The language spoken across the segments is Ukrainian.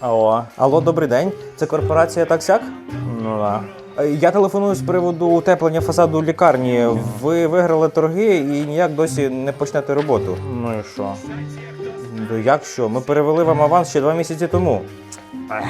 Алло, алло, добрий день. Це корпорація таксяк? Ну да. Е, Я телефоную з приводу утеплення фасаду лікарні. Ви виграли торги і ніяк досі не почнете роботу. Ну і що? Ну як що? Ми перевели вам аванс ще два місяці тому. Ех.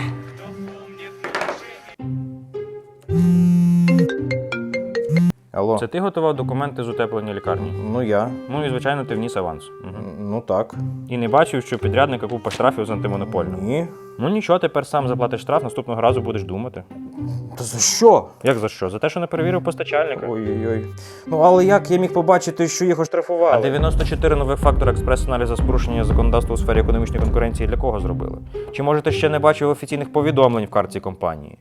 Алло, Це ти готував документи з утеплення лікарні? ну я. Ну і звичайно, ти вніс аванс. Угу. Ну так. І не бачив, що підрядника купа штрафів з антимонопольного. Ні. Ну нічого, тепер сам заплатиш штраф, наступного разу будеш думати. Та за що? Як за що? За те, що не перевірив постачальника. Ой-ой-ой. Ну але як я міг побачити, що їх оштрафували? А 94 нових фактора експрес-аналізу з порушення законодавства у сфері економічної конкуренції для кого зробили? Чи може ти ще не бачив офіційних повідомлень в картці компанії?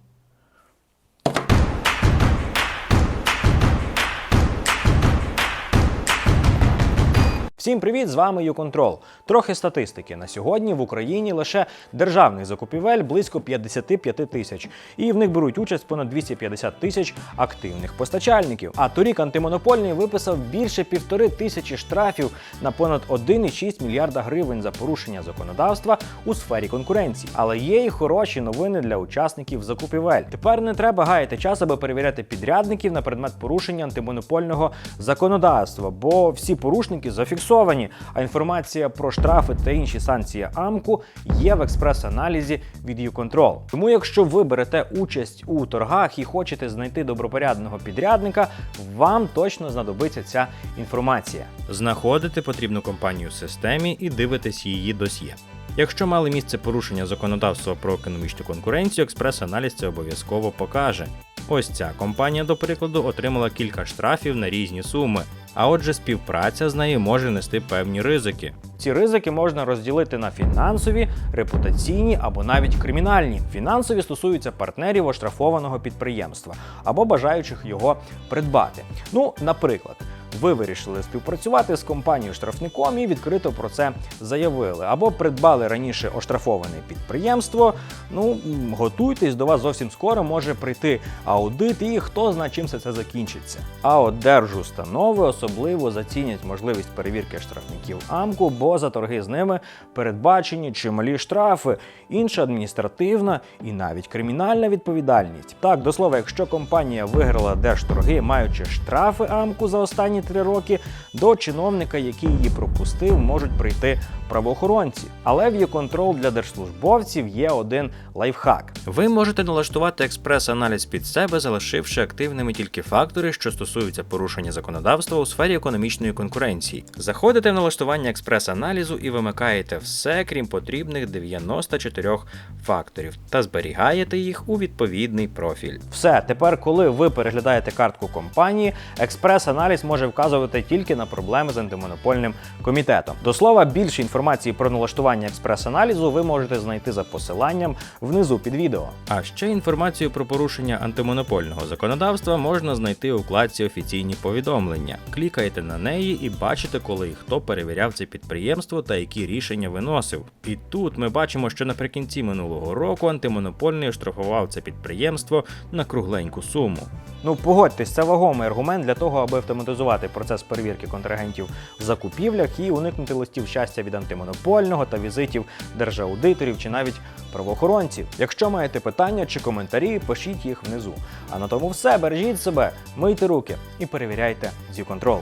Всім привіт! З вами ЮКонтрол. Трохи статистики. На сьогодні в Україні лише державних закупівель близько 55 тисяч, і в них беруть участь понад 250 тисяч активних постачальників. А торік антимонопольний виписав більше півтори тисячі штрафів на понад 1,6 мільярда гривень за порушення законодавства у сфері конкуренції. Але є і хороші новини для учасників закупівель. Тепер не треба гаяти час, аби перевіряти підрядників на предмет порушення антимонопольного законодавства, бо всі порушники зафіксовані. А інформація про штрафи та інші санкції АМКу є в експрес-аналізі від YouControl. Тому, якщо ви берете участь у торгах і хочете знайти добропорядного підрядника, вам точно знадобиться ця інформація. Знаходити потрібну компанію в системі і дивитись її досьє. Якщо мали місце порушення законодавства про економічну конкуренцію, експрес-аналіз це обов'язково покаже. Ось ця компанія, до прикладу, отримала кілька штрафів на різні суми, а отже, співпраця з нею може нести певні ризики. Ці ризики можна розділити на фінансові, репутаційні або навіть кримінальні. Фінансові стосуються партнерів оштрафованого підприємства або бажаючих його придбати. Ну, наприклад. Ви вирішили співпрацювати з компанією штрафником і відкрито про це заявили. Або придбали раніше оштрафоване підприємство. Ну готуйтесь, до вас зовсім скоро може прийти аудит, і хто знає, чим все це закінчиться. А от держустанови особливо зацінять можливість перевірки штрафників АМКу, бо за торги з ними передбачені чималі штрафи, інша адміністративна і навіть кримінальна відповідальність. Так, до слова, якщо компанія виграла держторги, маючи штрафи АМКу за останні три роки, до чиновника, який її пропустив, можуть прийти правоохоронці. Але в «Є-контрол» для держслужбовців є один лайфхак. Ви можете налаштувати експрес-аналіз під себе, залишивши активними тільки фактори, що стосуються порушення законодавства у сфері економічної конкуренції. Заходите в налаштування експрес-аналізу і вимикаєте все, крім потрібних 94 факторів, та зберігаєте їх у відповідний профіль. Все, тепер, коли ви переглядаєте картку компанії, експрес-аналіз може вказувати тільки на проблеми з антимонопольним комітетом. До слова, більше інформації про налаштування експрес-аналізу ви можете знайти за посиланням внизу під відео. А ще інформацію про порушення антимонопольного законодавства можна знайти у вкладці Офіційні повідомлення. Клікайте на неї і бачите, коли і хто перевіряв це підприємство та які рішення виносив. І тут ми бачимо, що наприкінці минулого року антимонопольний оштрафував це підприємство на кругленьку суму. Ну погодьтесь, це вагомий аргумент для того, аби автоматизувати процес перевірки контрагентів в закупівлях і уникнути листів щастя від антимонопольного та візитів держаудиторів чи навіть правоохоронців. Якщо маєте питання чи коментарі, пишіть їх внизу. А на тому все бережіть себе, мийте руки і перевіряйте зі контрол.